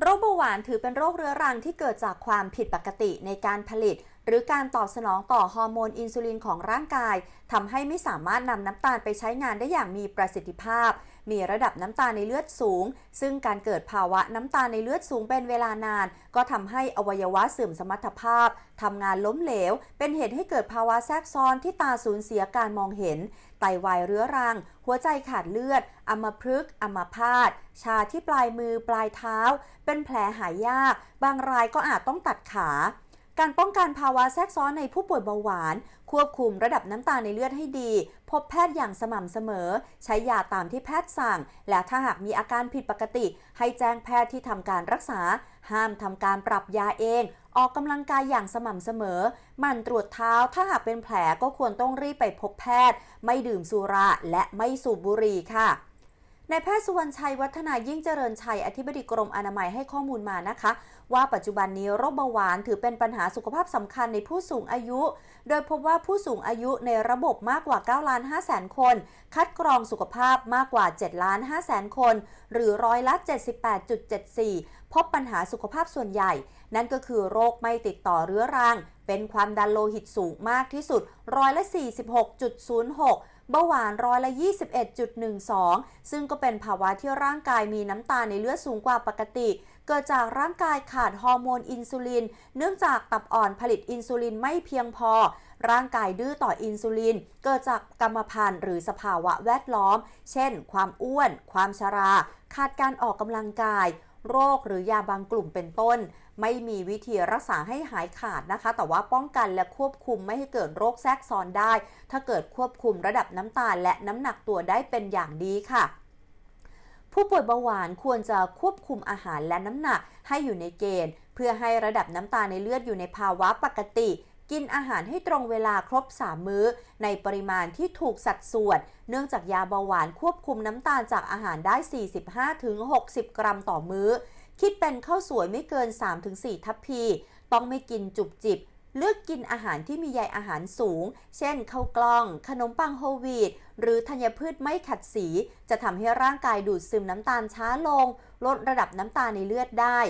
โรคเบาหวานถือเป็นโรคเรื้อรังที่เกิดจากความผิดปกติในการผลิต หรือการตอบสนองต่อฮอร์โมนอินซูลินของร่างกายทำให้ไม่สามารถนำน้ำตาลไปใช้งานได้อย่างมีประสิทธิภาพ มีระดับน้ำตาลในเลือดสูง ซึ่งการเกิดภาวะน้ำตาลในเลือดสูงเป็นเวลานาน ก็ทำให้อวัยวะเสื่อมสมรรถภาพทำงานล้มเหลว เป็นเหตุให้เกิดภาวะแทรกซ้อนที่ตาสูญเสียการมองเห็น ไตวายเรื้อรัง หัวใจขาดเลือด อัมพฤกษ์อัมพาต ชาที่ปลายมือปลายเท้า เป็นแผลหายยาก บางรายก็อาจต้องตัดขา การป้องกันภาวะแทรกซ้อนในผู้ป่วยเบาหวาน ควบคุมระดับน้ำตาลในเลือดให้ดี พบแพทย์อย่างสม่ำเสมอ ใช้ยาตามที่แพทย์สั่ง และถ้าหากมีอาการผิดปกติ ให้แจ้งแพทย์ที่ทำการรักษา ห้ามทำการปรับยาเอง ออกกำลังกายอย่างสม่ำเสมอหมั่นตรวจเท้า ถ้าหากเป็นแผลก็ควรต้องรีบไปพบแพทย์ ไม่ดื่มสุราและไม่สูบบุหรี่ค่ะ นายแพทย์สุวรรณชัยวัฒนายิ่งเจริญชัยอธิบดีกรมอนามัยให้ข้อมูลมานะคะ ว่าปัจจุบันนี้โรคเบาหวานถือเป็นปัญหาสุขภาพสำคัญในผู้สูงอายุ โดยพบว่าผู้สูงอายุในระบบมากกว่า9ล้าน5แสนคน คัดกรองสุขภาพมากกว่า7ล้าน5แสนคน หรือร้อยละ 78.74 พบปัญหาสุขภาพส่วนใหญ่ นั่นก็คือโรคไม่ติดต่อเรื้อรัง เป็นความดันโลหิตสูงมากที่สุดร้อยละ46.06 เบาหวานร้อยละ 21.12 ซึ่งก็เป็นภาวะที่ร่างกายมีน้ำตาลในเลือดสูงกว่าปกติ เกิดจากร่างกายขาดฮอร์โมนอินซูลิน เนื่องจากตับอ่อนผลิตอินซูลินไม่เพียงพอ ร่างกายดื้อต่ออินซูลิน เกิดจากกรรมพันธุ์หรือสภาวะแวดล้อม เช่น ความอ้วน ความชรา ขาดการออกกำลังกาย โรคหรือยาบางกลุ่มเป็นต้น ไม่มีวิธีรักษาให้หายขาดนะคะ แต่ว่าป้องกันและควบคุมไม่ให้เกิดโรคแทรกซ้อนได้ ถ้าเกิดควบคุมระดับน้ำตาลและน้ำหนักตัวได้เป็นอย่างดีค่ะผู้ป่วยเบาหวานควรจะควบคุมอาหารและน้ำหนักให้อยู่ในเกณฑ์ เพื่อให้ระดับน้ำตาลในเลือดอยู่ในภาวะปกติ กินอาหารให้ตรงเวลาครบ 3 มื้อ ในปริมาณที่ถูกสัดส่วน เนื่องจากยาเบาหวานควบคุมน้ำตาลจากอาหารได้ 45-60 กรัมต่อมื้อ คิดเป็นข้าวสวยไม่เกิน 3-4 ทัพพี ต้องไม่กินจุบจิบเลือกกินอาหารที่มีใยอาหารสูง เช่นข้าวกล้อง ขนมปังโฮลวีตหรือธัญพืชไม่ขัดสี จะทำให้ร่างกายดูดซึมน้ำตาลช้าลง ลดระดับน้ำตาลในเลือดได้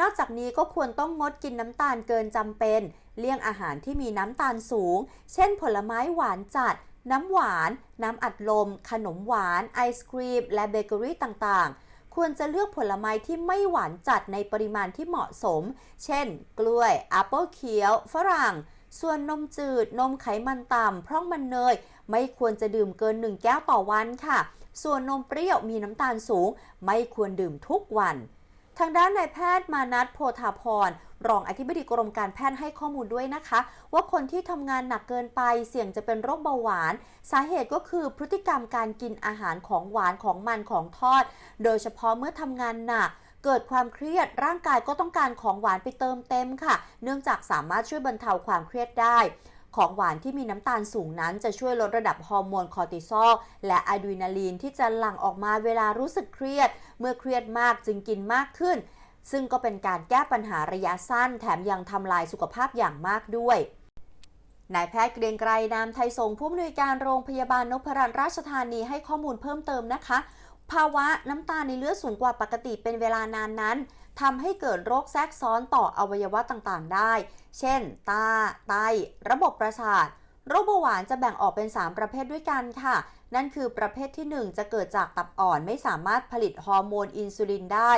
นอกจากนี้ก็ควรต้องงดกินน้ำตาลเกินจำเป็น เลี่ยงอาหารที่มีน้ำตาลสูง เช่นผลไม้หวานจัด น้ำหวาน น้ำอัดลม ขนมหวาน ไอศครีม และเบเกอรี่ต่างๆควรจะเลือกผลไม้ที่ไม่หวานจัดในปริมาณที่เหมาะสม เช่น กล้วยแอปเปิลเขียว ฝรั่ง ส่วนนมจืด นมไขมันต่ำพร่องมันเนย ไม่ควรจะดื่มเกิน 1 แก้วต่อวันค่ะ ส่วนนมเปรี้ยวมีน้ำตาลสูง ไม่ควรดื่มทุกวัน ทางด้านนายแพทย์มานัทโพธาพรรองอธิบดีกรมการแพทย์ให้ข้อมูลด้วยนะคะ ว่าคนที่ทำงานหนักเกินไปเสี่ยงจะเป็นโรคเบาหวาน สาเหตุก็คือพฤติกรรมการกินอาหารของหวานของมันของทอด โดยเฉพาะเมื่อทำงานหนักเกิดความเครียดร่างกายก็ต้องการของหวานไปเติมเต็มค่ะ เนื่องจากสามารถช่วยบรรเทาความเครียดได้ ของหวานที่มีน้ำตาลสูงนั้นจะช่วยลดระดับฮอร์โมนคอร์ติซอลและอะดรีนาลีนที่จะหลั่งออกมาเวลารู้สึกเครียด เมื่อเครียดมากจึงกินมากขึ้น ซึ่งก็เป็นการแก้ปัญหาระยะสั้น แถมยังทำลายสุขภาพอย่างมากด้วยนายแพทย์เกรียงไกรนามไทยสงผู้อำนวยการโรงพยาบาลนพรัตนราชธานีให้ข้อมูลเพิ่มเติมนะคะ ภาวะน้ำตาลในเลือดสูงกว่าปกติเป็นเวลานานนั้น ทำให้เกิดโรคแทรกซ้อนต่ออวัยวะต่างๆ ได้ เช่น ตา ไต ระบบประสาท โรคเบาหวานจะแบ่งออกเป็น 3 ประเภทด้วยกันค่ะ นั่นคือประเภทที่ 1 จะเกิดจากตับอ่อนไม่สามารถผลิตฮอร์โมนอินซูลินได้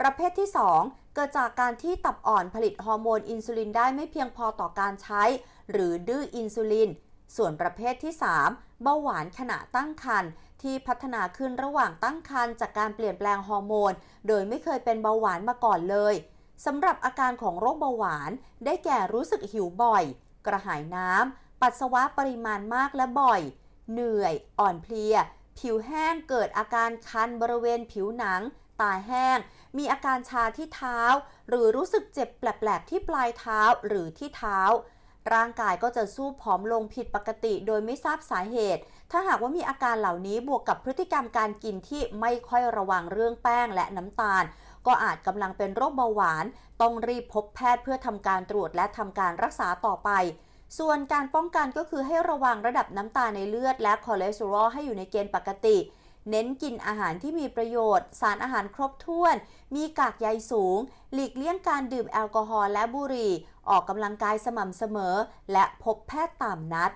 ประเภทที่ 2 เกิดจากการที่ตับอ่อนผลิตฮอร์โมนอินซูลินได้ไม่เพียงพอต่อการใช้ หรือดื้ออินซูลิน ส่วนประเภทที่ 3 เบาหวานขณะตั้งครรภ์ ที่พัฒนาขึ้นระหว่างตั้งครรภ์จากการเปลี่ยนแปลงฮอร์โมน โดยไม่เคยเป็นเบาหวานมาก่อนเลยสำหรับอาการของโรคเบาหวาน ได้แก่รู้สึกหิวบ่อย กระหายน้ำ ปัสสาวะปริมาณมากและบ่อย เหนื่อย อ่อนเพลีย ผิวแห้งเกิดอาการคันบริเวณผิวหนัง ตาแห้ง มีอาการชาที่เท้า หรือรู้สึกเจ็บแปลกๆที่ปลายเท้าหรือที่เท้า ร่างกายก็จะสู้ผอมลงผิดปกติโดยไม่ทราบสาเหตุ ถ้าหากว่ามีอาการเหล่านี้บวกกับพฤติกรรมการกินที่ไม่ค่อยระวังเรื่องแป้งและน้ำตาล ก็อาจกำลังเป็นโรคเบาหวาน ต้องรีบพบแพทย์เพื่อทำการตรวจและทำการรักษาต่อไป ส่วนการป้องกันก็คือให้ระวังระดับน้ำตาลในเลือด และคอเลสเตอรอลให้อยู่ในเกณฑ์ปกติเน้นกินอาหารที่มีประโยชน์ สารอาหารครบถ้วน มีกากใยสูง หลีกเลี่ยงการดื่มแอลกอฮอล์และบุหรี่ ออกกำลังกายสม่ำเสมอ และพบแพทย์ตามนัด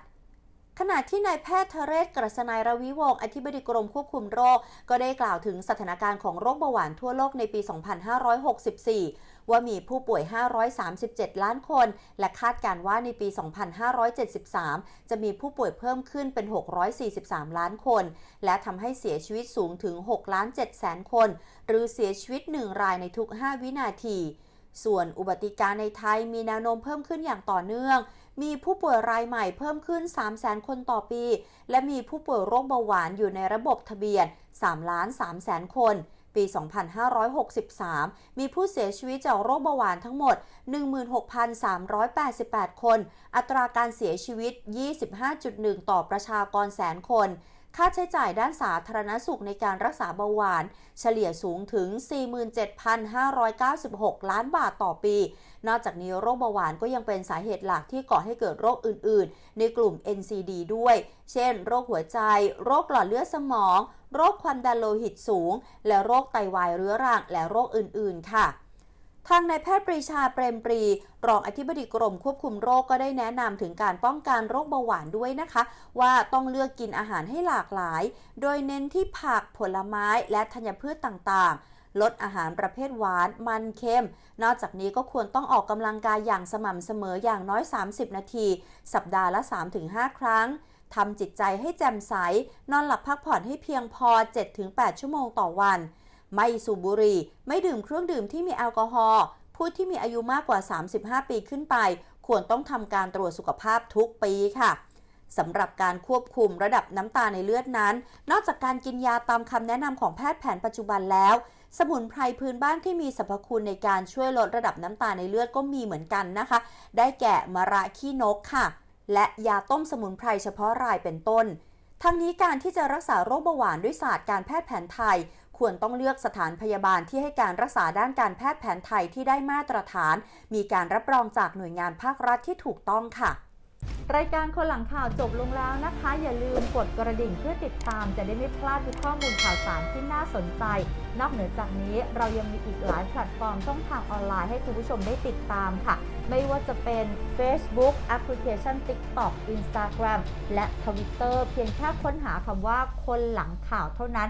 ขณะที่นายแพทย์เทเรศกฤษณายรวิวงศ์อธิบดีกรมควบคุมโรค ก็ได้กล่าวถึงสถานการณ์ของโรคเบาหวานทั่วโลกในปี 2564 ว่ามีผู้ป่วย 537 ล้านคน และคาดการณ์ว่าในปี 2573 จะมีผู้ป่วยเพิ่มขึ้นเป็น 643 ล้านคน และทำให้เสียชีวิตสูงถึง 6 ล้าน7แสนคน หรือเสียชีวิต 1 รายในทุก 5 วินาที ส่วนอุบัติการในไทยมีแนวโน้มเพิ่มขึ้นอย่างต่อเนื่อง มีผู้ป่วยรายใหม่เพิ่มขึ้น 3 0 0แสนคนต่อปี และมีผู้ป่วยโรคเบาหวานอยู่ในระบบทะเบียน3ล้าน3แสนคน ปี 2563 มีผู้เสียชีวิตจากโรคเบาหวานทั้งหมด 16,388 คน อัตราการเสียชีวิต 25.1 ต่อประชากรแสนคน ค่าใช้จ่ายด้านสาธารณสุขในการรักษาเบาหวาน เฉลี่ยสูงถึง 47,596 ล้านบาทต่อปี นอกจากนี้โรคเบาหวานก็ยังเป็นสาเหตุหลักที่ก่อให้เกิดโรคอื่น ๆ ในกลุ่ม NCD ด้วย เช่น โรคหัวใจ โรคหลอดเลือดสมอง โรคความดันโลหิตสูง และโรคไตวายเรื้อรัง และโรคอื่น ๆ ค่ะ ทางนายแพทย์ปรีชาเปรมปรี รองอธิบดีกรมควบคุมโรคก็ได้แนะนำถึงการป้องกันโรคเบาหวานด้วยนะคะ ว่าต้องเลือกกินอาหารให้หลากหลาย โดยเน้นที่ผักผลไม้และธัญพืชต่างๆ ลดอาหารประเภทหวานมันเค็ม นอกจากนี้ก็ควรต้องออกกำลังกายอย่างสม่ำเสมออย่างน้อย 30 นาที สัปดาห์ละ 3-5 ครั้งทำจิตใจให้แจ่มใส นอนหลับพักผ่อนให้เพียงพอ 7-8 ชั่วโมงต่อวัน ไม่สูบบุหรี่ ไม่ดื่มเครื่องดื่มที่มีแอลกอฮอล์ผู้ที่มีอายุมากกว่า 35 ปีขึ้นไป ควรต้องทำการตรวจสุขภาพทุกปีค่ะสำหรับการควบคุมระดับน้ำตาในเลือดนั้น นอกจากการกินยาตามคำแนะนำของแพทย์แผนปัจจุบันแล้ว สมุนไพรพื้นบ้านที่มีสรรพคุณในการช่วยลดระดับน้ำตาในเลือดก็มีเหมือนกันนะคะ ได้แก่มะระขี้นกค่ะ และยาต้มสมุนไพรเฉพาะรายเป็นต้น ทั้งนี้การที่จะรักษาโรคเบาหวานด้วยศาสตร์การแพทย์แผนไทย ควรต้องเลือกสถานพยาบาลที่ให้การรักษาด้านการแพทย์แผนไทยที่ได้มาตรฐาน มีการรับรองจากหน่วยงานภาครัฐที่ถูกต้องค่ะรายการคนหลังข่าวจบลงแล้วนะคะ อย่าลืมกดกระดิ่งเพื่อติดตามจะได้ไม่พลาดทุกข้อมูลข่าวสารที่น่าสนใจ นอกเหนือจากนี้เรายังมีอีกหลายแพลตฟอร์มช่องทางออนไลน์ให้คุณผู้ชมได้ติดตามค่ะ ไม่ว่าจะเป็น Facebook แอปพลิเคชัน TikTok Instagram และ Twitter เพียงแค่ค้นหาคำว่าคนหลังข่าวเท่านั้น